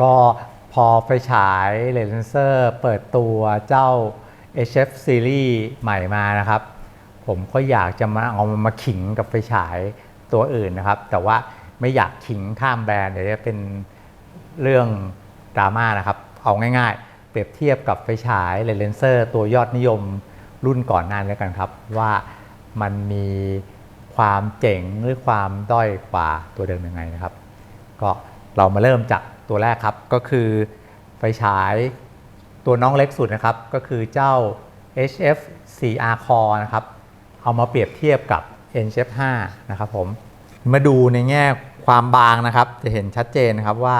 ก็พอไฟฉายเลนเซอร์เปิดตัวเจ้า HF Series ใหม่มานะครับ ผมก็อยากจะมาเอามันมาขิงกับไฟฉายตัวอื่นนะครับ แต่ว่าไม่อยากขิงข้ามแบรนด์เดี๋ยวจะเป็นเรื่องดราม่านะครับ เอาง่ายๆ เปรียบเทียบกับไฟฉายเลนเซอร์ ตัวยอดนิยมรุ่นก่อนหน้านี้กันครับ ว่ามันมีความเจ๋งหรือความด้อยกว่าตัวเดิมยังไงนะครับ ก็เรามาเริ่มจาก ตัวแรกครับก็คือไฟฉายตัวน้องเล็กสุดนะครับ ก็คือเจ้า HF 4R Core นะครับ เอามาเปรียบเทียบกับ NHF 5นะครับผมมาดูในแง่ความบางนะครับ จะเห็นชัดเจนนะครับว่า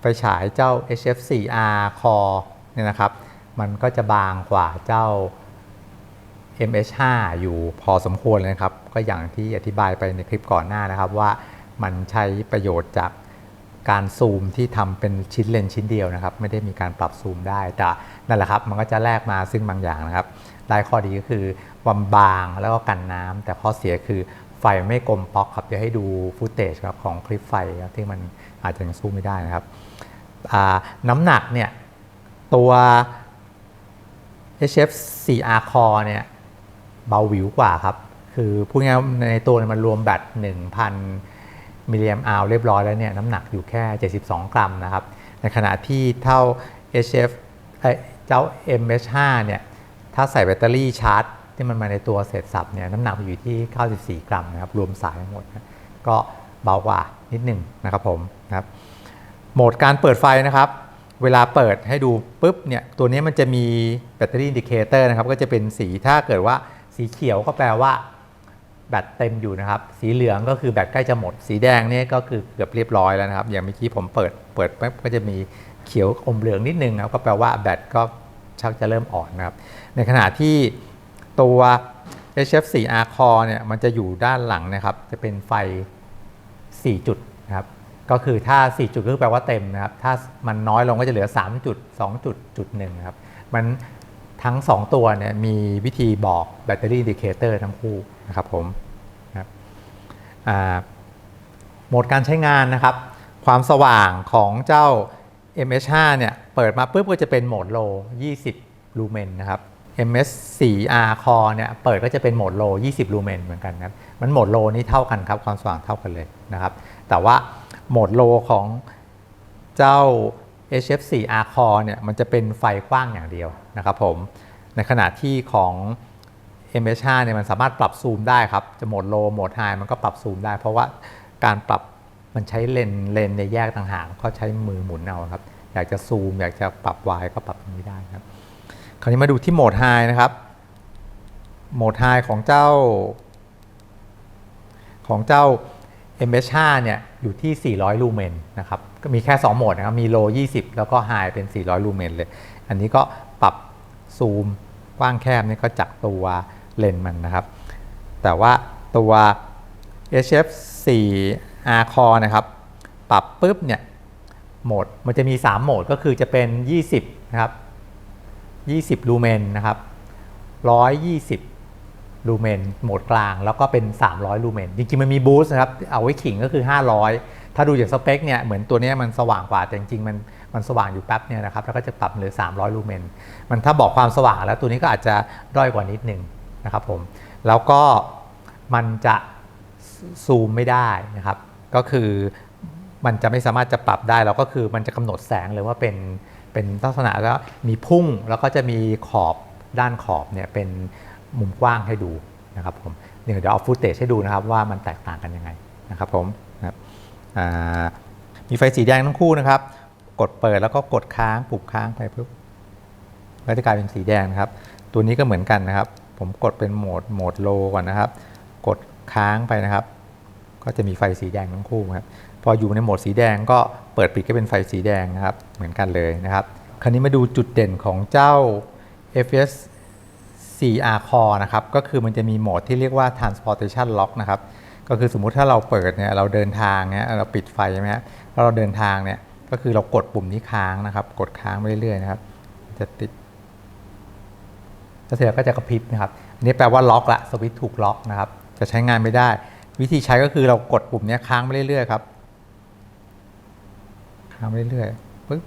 ไฟฉายเจ้า HF 4R Core เนี่ยนะครับ มันก็จะบางกว่าเจ้า MH5 อยู่พอสมควรเลยนะครับ ก็อย่างที่อธิบายไปในคลิปก่อนหน้านะครับว่ามันใช้ประโยชน์จาก การซูมที่ทำเป็นชิ้นเลนชิ้นเดียวนะครับ ไม่ได้มีการปรับซูมได้แต่นั่นแหละครับ มันก็จะแลกมาซึ่งบางอย่างนะครับได้ข้อดีก็คือความบางแล้วก็กันน้ำแต่ข้อเสียคือไฟไม่กลมปอกครับเดี๋ยวให้ดูฟุตเทจครับของคลิปไฟครับที่มันอาจจะยังสู้ไม่ได้นะครับน้ำหนักเนี่ยตัว HF 4R Core เนี่ยเบาหวิวกว่าครับ คือพูดง่ายในตัวมันรวมแบต1,000 มิลลิแอมป์อาวเรียบร้อยแล้วเนี่ยน้ำหนักอยู่แค่ 72 กรัมนะครับ ในขณะที่เท่า HF เจ้า MH5 เนี่ยถ้าใส่แบตเตอรี่ชาร์จ ที่มันมาในตัวเสร็จสับเนี่ยน้ำหนักมันอยู่ที่ 94 กรัมนะครับรวมสายทั้งหมด ก็เบากว่านิดหนึ่งนะครับผมนะครับโหมดการเปิดไฟนะครับ เวลาเปิดให้ดูปุ๊บเนี่ยตัวนี้มันจะมีแบตเตอรี่อินดิเคเตอร์นะครับก็จะเป็นสีถ้าเกิดว่าสีเขียวก็แปลว่า แบตเต็มอยู่นะครับ สีเหลืองก็คือแบตใกล้จะหมด สีแดงเนี่ยก็คือเกือบเรียบร้อยแล้วนะครับ อย่างเมื่อกี้ผมเปิดเปิดปุ๊บก็จะมีเขียวอมเหลืองนิดนึงนะครับก็แปลว่าแบตก็ชักจะเริ่มอ่อนนะครับ ในขณะที่ตัว HF4R Core เนี่ยมันจะอยู่ด้านหลังนะครับ จะเป็นไฟ 4 จุดนะครับ ก็คือถ้า 4 จุดก็แปลว่าเต็มนะครับ ถ้ามันน้อยลงก็จะเหลือ 3 จุด 2 จุดจุดหนึ่งนะครับ มัน ทั้ง 2 ตัวเนี่ยมีวิธีบอกแบตเตอรี่อินดิเคเตอร์ทั้งคู่นะครับผมนะครับโหมดการใช้งานนะครับ ความสว่างของเจ้า MH5 เนี่ยเปิดมาปุ๊บก็จะเป็นโหมดโล 20 ลูเมนนะครับ MS4R Core เนี่ยเปิดก็จะเป็นโหมดโล 20 ลูเมนเหมือนกันนะมันโหมดโลนี่เท่ากันครับ ความสว่างเท่ากันเลยนะครับ แต่ว่าโหมดโลของเจ้า HF4R Core เนี่ยมันจะเป็นไฟกว้างอย่างเดียวนะครับผมในขณะที่ของ MH5 เนี่ยมันสามารถปรับซูมได้ครับ จะโหมดโลโหมดไฮมันก็ปรับซูมได้ เพราะว่าการปรับมันใช้เลนเลนในแยกต่างหากก็ใช้มือหมุนเอาครับ อยากจะซูม อยากจะปรับวายก็ปรับตรงนี้ได้ครับ คราวนี้มาดูที่โหมดไฮนะครับ โหมดไฮของเจ้า ของเจ้า MH5 เนี่ย อยู่ที่ 400 ลูเมนนะครับก็มีแค่ 2 โหมดนะครับ มีโล 20 แล้วก็ไฮเป็น 400 ลูเมนเลย อันนี้ก็ปรับซูมกว้างแคบนี่ก็จากตัวเลนส์มันนะครับ แต่ว่าตัว HF4R Core นะครับ ปรับปุ๊บเนี่ยโหมดมันจะมี 3 โหมดก็คือจะเป็น 20 นะครับ 20 ลูเมนนะครับ 120 ลูเมนโหมดกลาง แล้วก็เป็น 300 ลูเมน จริงๆ มันมีบูสต์นะครับ เอาไว้ขิงก็คือ 500 ถ้าดูจากสเปคเนี่ยเหมือนตัวนี้มันสว่างกว่า แต่จริงๆ มันมันสว่างอยู่แป๊บเนี่ยนะครับ แล้วก็จะปรับเหลือ 300 ลูเมน มันถ้าบอกความสว่างแล้วตัวนี้ก็อาจจะด้อยกว่านิดหนึ่งนะครับผม แล้วก็มันจะซูมไม่ได้นะครับ ก็คือมันจะไม่สามารถจะปรับได้แล้วก็คือมันจะกำหนดแสงเลยว่าเป็นเป็นลักษณะแล้วมีพุ่งแล้วก็จะมีขอบด้านขอบเนี่ยเป็น มุมกว้างให้ดูนะครับผมเดี๋ยวเดี๋ยวเอาฟุตเตจให้ดูนะครับว่ามันแตกต่างกันยังไงนะครับผมนะครับมีไฟสีแดงทั้งคู่นะครับ กดเปิดแล้วก็กดค้างปุ่มค้างไปปุ๊บก็จะกลายเป็นสีแดงนะครับ ตัวนี้ก็เหมือนกันนะครับ ผมกดเป็นโหมดโหมดโลก่อนนะครับ กดค้างไปนะครับ ก็จะมีไฟสีแดงทั้งคู่ครับพออยู่ในโหมดสีแดงก็เปิดปิดก็เป็นไฟสีแดงนะครับ เหมือนกันเลยนะครับ คราวนี้มาดูจุดเด่นของเจ้า FS 4R Core นะครับ ก็คือมันจะมีโหมดที่เรียกว่า transportation lock นะครับ ก็คือสมมุติถ้าเราเปิดเนี่ยเราเดินทางเนี่ยเราปิดไฟใช่ไหมฮะแล้วเราเดินทางเนี่ยก็คือเรากดปุ่มนี้ค้างนะครับ กดค้างไปเรื่อยๆนะครับ จะติดแล้วเสร็จก็จะกระพริบนะครับ อันนี้แปลว่าล็อกละสวิตช์ถูกล็อกนะครับ จะใช้งานไม่ได้ วิธีใช้ก็คือเรากดปุ่มนี้ค้างไปเรื่อยๆครับ ค้างไปเรื่อยๆปึ๊บ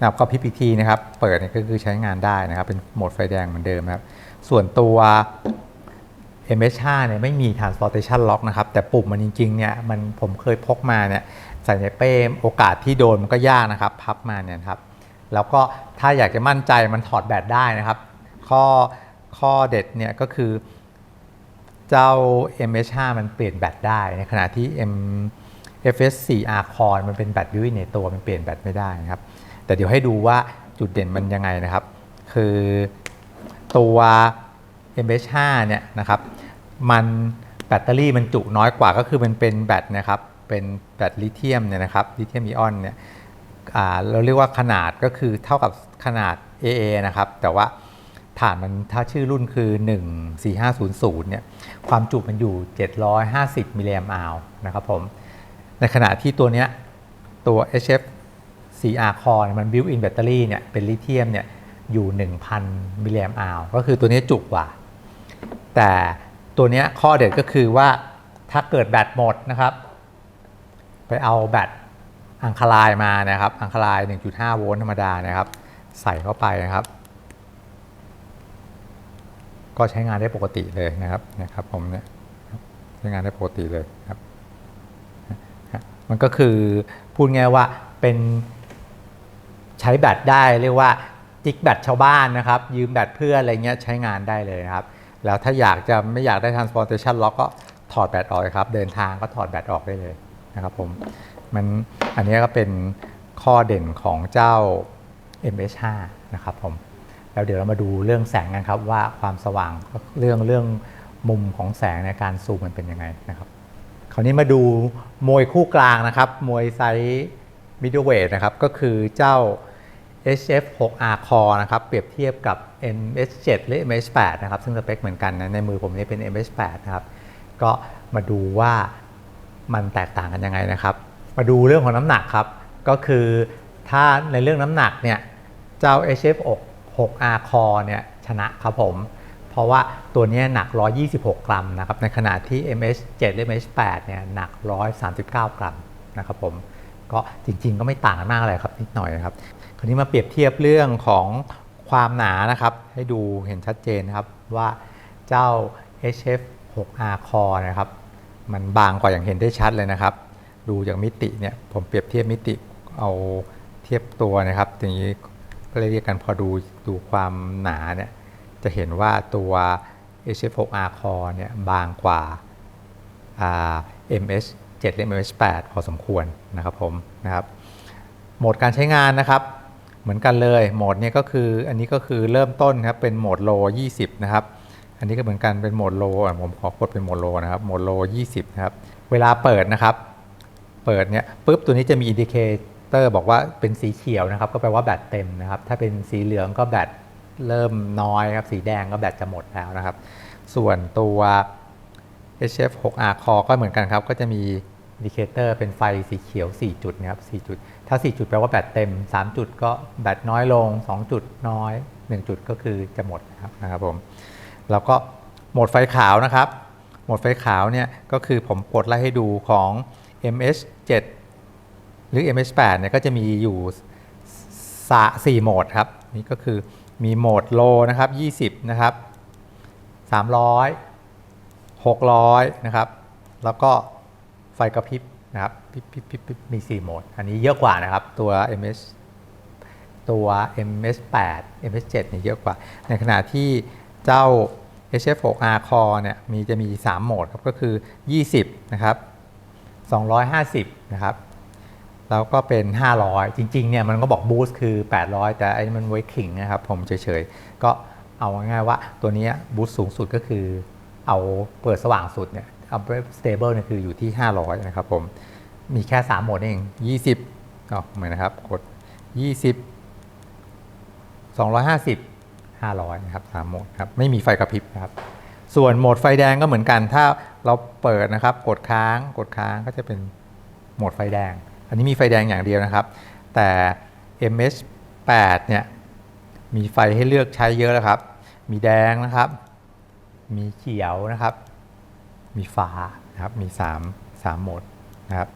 นะครับก็พิบอีกทีนะครับ เปิดเนี่ยก็คือใช้งานได้นะครับ เป็นโหมดไฟแดงเหมือนเดิมนะครับ ส่วนตัว MH5 เนี่ยไม่มี transportation lock นะครับ แต่ปุ่มมันจริงๆเนี่ยมันผมเคยพกมาเนี่ยใส่ในเป้โอกาสที่โดนมันก็ยากนะครับ พับมาเนี่ยครับ แล้วก็ถ้าอยากจะมั่นใจมันถอดแบตได้นะครับ ข้อข้อเด็ดเนี่ยก็คือเจ้า MH5 มันเปลี่ยนแบตได้ในขณะที่ M FS4R Core มันเป็นแบตบิวในตัวมันเปลี่ยนแบตไม่ได้นะครับ แต่เดี๋ยวให้ดูว่าจุดเด่นมันยังไงนะครับ คือตัว MH5 เนี่ยนะครับมันแบตเตอรี่มันจุน้อยกว่าก็คือมันเป็นแบตนะครับเป็นแบตลิเธียมเนี่ยนะครับลิเธียมไอออนเนี่ยเราเรียกว่าขนาดก็คือเท่ากับขนาด AA นะครับแต่ว่าฐานมันถ้าชื่อรุ่นคือ 14500 เนี่ยความจุมันอยู่ 750 มิลลิแอมป์อาวนะครับผมในขณะที่ตัวเนี้ยตัว HF 4R Core เนี่ยมัน built-in battery เนี่ยเป็นลิเธียมเนี่ยอยู่ 1,000 มิลลิแอมป์อาวก็คือตัวนี้จุกว่า แต่ตัวนี้ข้อเด็ดก็คือว่าถ้าเกิดแบตหมดนะครับ ไปเอาแบตอังคลายมานะครับ อังคลาย 1.5 โวลต์ธรรมดานะครับ ใส่เข้าไปนะครับ ก็ใช้งานได้ปกติเลยนะครับนะครับผมเนี่ยใช้งานได้ปกติเลยครับ มันก็คือพูดง่ายว่าเป็น ใช้แบตได้เรียกว่าจิกแบตชาวบ้านนะครับ ยืมแบตเพื่ออะไรเงี้ยใช้งานได้เลยนะครับ แล้วถ้าอยากจะไม่อยากได้ transportation lock ก็ถอดแบตออกครับ เดินทางก็ถอดแบตออกได้เลยนะครับผมมันอันนี้ก็เป็นข้อเด่นของเจ้า MH5 นะครับผมแล้วเดี๋ยวเรามาดูเรื่องแสงกันครับว่าความสว่างเรื่องเรื่องมุมของแสงในการซูมมันเป็นยังไงนะครับ คราวนี้มาดูมวยคู่กลางนะครับ มวยไซส์มิดเดิลเวทนะครับ ก็คือเจ้า HF6R Core นะครับเปรียบเทียบกับ MH7 หรือ MH8 นะครับซึ่งสเปคเหมือนกันนะในมือผมนี่เป็น MH8 นะครับก็มาดูว่ามันแตกต่างกันยังไงนะครับ มาดูเรื่องของน้ำหนักครับ ก็คือถ้าในเรื่องน้ำหนักเนี่ยเจ้า HF6R Core เนี่ยชนะครับผม เพราะว่าตัวนี้หนัก 126 กรัมนะครับในขณะที่ MH7 และ MH8 เนี่ยหนัก 139 กรัมนะครับผมก็จริงๆ ก็ไม่ต่างกันมากเลยครับนิดหน่อยนะครับ คราวนี้มาเปรียบเทียบเรื่องของความหนานะครับ ให้ดูเห็นชัดเจนนะครับว่าเจ้า HF6R Core นะครับ มันบางกว่าอย่างเห็นได้ชัดเลยนะครับ ดูจากมิติเนี่ยผมเปรียบเทียบมิติเอาเทียบตัวนะครับอย่างนี้ก็เลยเรียกกันพอดูดูความหนาเนี่ยจะเห็นว่าตัว HF6R Core เนี่ยบางกว่า MS7 และ MS8 พอสมควรนะครับผมนะครับโหมดการใช้งานนะครับ มือนกันเลยโหมดนี้ก็คืออันนี้ก็คือเริ่มต้นครับเป็นโหมดโล 20 นะครับ อันนี้ก็เหมือนกันเป็นโหมดโลอะผมขอกดเป็นโหมดโลนะครับโหมดโล 20 นะครับ เวลาเปิดนะครับ เปิดเนี่ยปุ๊บตัวนี้จะมีอินดิเคเตอร์บอกว่าเป็นสีเขียวนะครับ ก็แปลว่าแบตเต็มนะครับ ถ้าเป็นสีเหลืองก็แบตเริ่มน้อยครับ สีแดงก็แบตจะหมดแล้วนะครับ ส่วนตัว HF6R Core ก็เหมือนกันครับ ก็จะมีอินดิเคเตอร์เป็นไฟสีเขียว 4 จุดนะครับ4จุด ถ้า 4 จุดแปลว่าแบตเต็ม 3 จุดก็แบตน้อยลง 2 จุดน้อย 1 จุดก็คือจะหมดนะครับนะครับผมแล้วก็โหมดไฟขาวนะครับ โหมดไฟขาวเนี่ยก็คือผมกดไล่ให้ดูของ MS7 หรือ MS8 เนี่ยก็จะมีอยู่สะ4โหมดครับนี่ก็คือมีโหมดโลนะครับ 20 นะครับ 300 600 นะครับ แล้วก็ไฟกระพริบ นะครับปิ๊บปิ๊บปิ๊บปิ๊บมี 4 โหมด อันนี้เยอะกว่านะครับ ตัว MS ตัว MS8 MS7 เนี่ยเยอะกว่า ในขณะที่เจ้า HF6R Core เนี่ยมีจะมี 3 โหมดครับ ก็คือ 20 นะครับ 250 นะครับ แล้วก็เป็น 500 จริง ๆ เนี่ยมันก็บอกบูสต์คือ 800 แต่ไอันนี้มันไว้ขิงนะครับ ผมเฉย ๆ ก็เอาง่ายๆว่าตัวนี้บูสต์สูงสุดก็คือเอาเปิดสว่างสุดเนี่ย เอาสเตเบิลเนี่ยคืออยู่ที่ 500 นะครับผม มีแค่ 3 โหมดเอง 20อ๋อเหมือนนะครับ กด 20 250 500 นะครับ 3 โหมดครับ ไม่มีไฟกระพริบครับ ส่วนโหมดไฟแดงก็เหมือนกัน ถ้าเราเปิดนะครับ กดค้าง กดค้างก็จะเป็นโหมดไฟแดง อันนี้มีไฟแดงอย่างเดียวนะครับ แต่ MS8 เนี่ย มีไฟให้เลือกใช้เยอะแล้วครับ มีแดงนะครับ มีเขียวนะครับ มีฟ้านะครับมี3 3โหมดนะครับ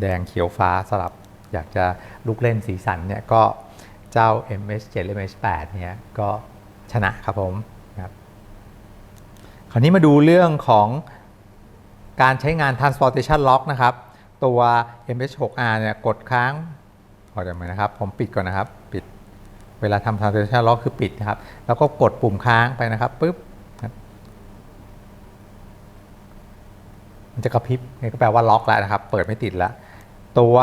แดงเขียวฟ้าสลับอยากจะลุกเล่นสีสันเนี่ยก็เจ้า MS7 และ MS8 เนี่ยก็ชนะครับผมนะครับคราวนี้มาดูเรื่องของการใช้งาน transportation lock นะครับ ตัว MS6R เนี่ยกดค้างขอเดี๋ยวมานะครับ ผมปิดก่อนนะครับ ปิด เวลาทำ transportation lock คือปิดนะครับ แล้วก็กดปุ่มค้างไปนะครับปุ๊บครับ มันจะกระพริบนี่ก็แปลว่าล็อกแล้วนะครับ เปิดไม่ติดแล้ว ตัว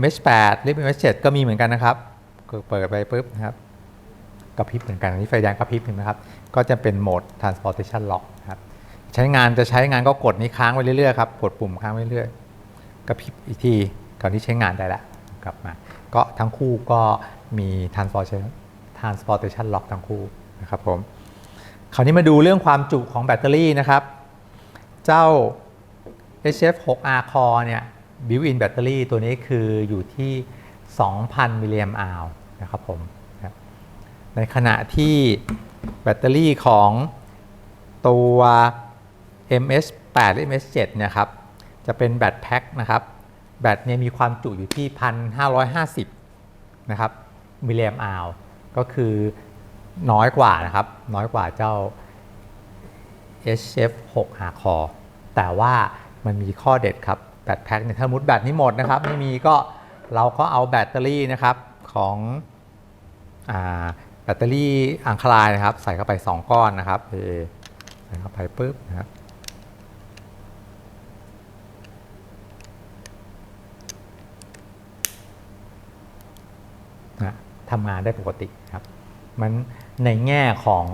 MS8 หรือ MS7 ก็มีเหมือนกันนะครับก็เปิดไปปุ๊บนะครับกระพริบเหมือนกันอันนี้ไฟแดงกระพริบเห็นไหมครับ ก็จะเป็นโหมด transportation lock ครับ ใช้งานจะใช้งานก็กดนี้ค้างไว้เรื่อยๆครับ กดปุ่มค้างไว้เรื่อยๆกระพริบอีกทีก่อนที่ใช้งานได้แล้วกลับมา ก็ทั้งคู่ก็มี transportation transportation lock ทั้งคู่นะครับผม คราวนี้มาดูเรื่องความจุของแบตเตอรี่นะครับ เจ้า HF6R Core เนี่ย built-in แบตเตอรี่ตัวนี้คืออยู่ที่ 2,000 มิลลิแอมป์อาวนะครับผมในขณะที่แบตเตอรี่ของตัว MS8 หรือ MS7 เนี่ยครับจะเป็นแบตแพ็คนะครับแบตเนี่ยมีความจุอยู่ที่ 1,550 นะครับมิลลิแอมป์อาวก็คือน้อยกว่านะครับ น้อยกว่าเจ้า HF6 หาคอแต่ว่า มันมีข้อเด็ดครับแบตแพ็คเนี่ยถ้ามุดแบตนี้หมดนะครับ ไม่มีก็เราก็เอาแบตเตอรี่นะครับของอแบตเตอรี่อังคลายนะครับ ใส่เข้าไป 2 ก้อนนะครับเอใส่เข้าไปปุ๊บนะครับทำงานได้ปกติครับมันในแง่ของ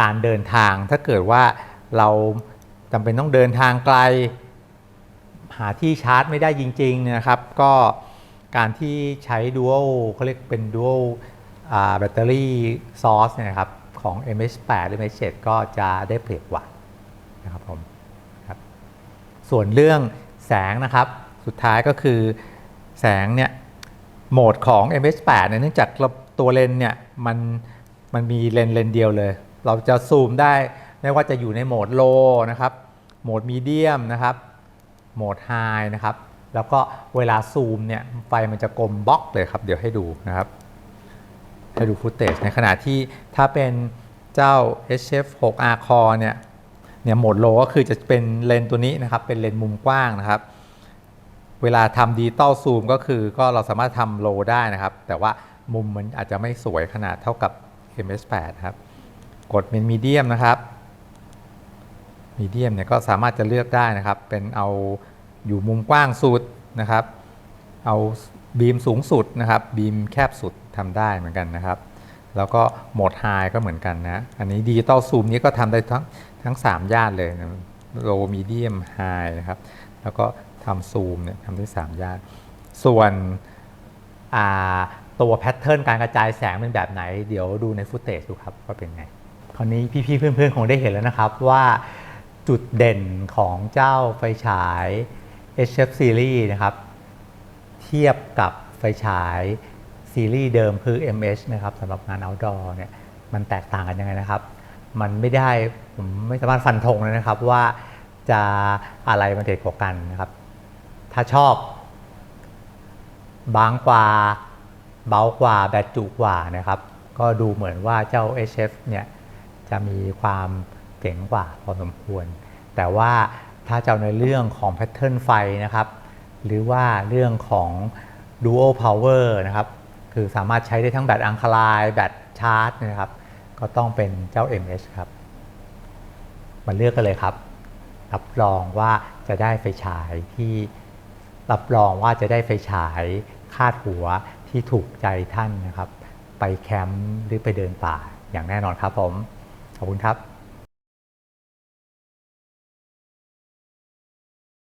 การเดินทางถ้าเกิดว่าเราจำเป็นต้องเดินทางไกล หาที่ชาร์จไม่ได้จริงๆเนยนะครับ ก็การที่ใช้ Dual เขาเรียกเป็น Dual แบตเตอรี่ซอร์สเนี่ยนะครับของ MS8 หรือ MS7 ก็จะได้เปรียบกว่านะครับผมครับส่วนเรื่องแสงนะครับ สุดท้ายก็คือแสงเนี่ยโหมดของ MS8 เนี่ยเนื่องจากตัวเลนเนี่ยมันมันมีเลนเลนเดียวเลย เราจะซูมได้ไม่ว่าจะอยู่ในโหมด low นะครับ โหมด medium นะครับ โหมด high นะครับ แล้วก็เวลาซูมเนี่ยไฟมันจะกลมบล็อกเลยครับ เดี๋ยวให้ดูนะครับ ให้ดูฟุตเทจในขณะที่ถ้าเป็นเจ้า HF6R Core เนี่ยเนี่ยโหมด low ก็คือจะเป็นเลนตัวนี้นะครับ เป็นเลนมุมกว้างนะครับ เวลาทำดิจิตอลซูมก็คือก็เราสามารถทำโลได้นะครับ แต่ว่ามุมมันอาจจะไม่สวยขนาดเท่ากับ MS8 ครับ กดเป็นมีเดียมนะครับมีเดียมเนี่ยก็สามารถจะเลือกได้นะครับ เป็นเอา อยู่มุมกว้างสุดนะครับ เอาบีมสูงสุดนะครับบีมแคบสุดทำได้เหมือนกันนะครับ แล้วก็โหมดไฮก็เหมือนกันนะ อันนี้ดิจิตอลซูมนี้ก็ทำได้ทั้งทั้ง 3 ย่านเลยโลมีเดียมไฮนะครับ แล้วก็ทำซูมเนี่ยทำได้ 3 ย่าน ส่วนตัวแพทเทิร์นการกระจายแสงเป็นแบบไหน เดี๋ยวดูในฟุตเทจดูครับว่าเป็นไง คราวนี้พี่ๆเพื่อนๆ คงได้เห็นแล้วนะครับว่าจุดเด่นของเจ้าไฟฉาย HF Series นะครับ เทียบกับไฟฉายซีรีส์เดิมคือ MH นะครับสำหรับงาน outdoor เนี่ยมันแตกต่างกันยังไงนะครับ มันไม่ได้ผมไม่สามารถฟันธงเลยนะครับว่าจะอะไรมันเด็ดกว่ากันนะครับ ถ้าชอบ บางกว่า เบากว่าแบตจุกว่านะครับ ก็ดูเหมือนว่าเจ้า HF เนี่ยจะมีความเจ๋งกว่าพอสมควร แต่ว่า ถ้าจะเอาในเรื่องของแพทเทิร์นไฟนะครับ หรือว่าเรื่องของ dual power นะครับ คือสามารถใช้ได้ทั้งแบตอังคลายแบตชาร์จนะครับ ก็ต้องเป็นเจ้า MH ครับ มาเลือกกันเลยครับ รับรองว่าจะได้ไฟฉายที่รับรองว่าจะได้ไฟฉายคาดหัวที่ถูกใจท่านนะครับ ไปแคมป์หรือไปเดินป่าอย่างแน่นอนครับผม ขอบคุณครับ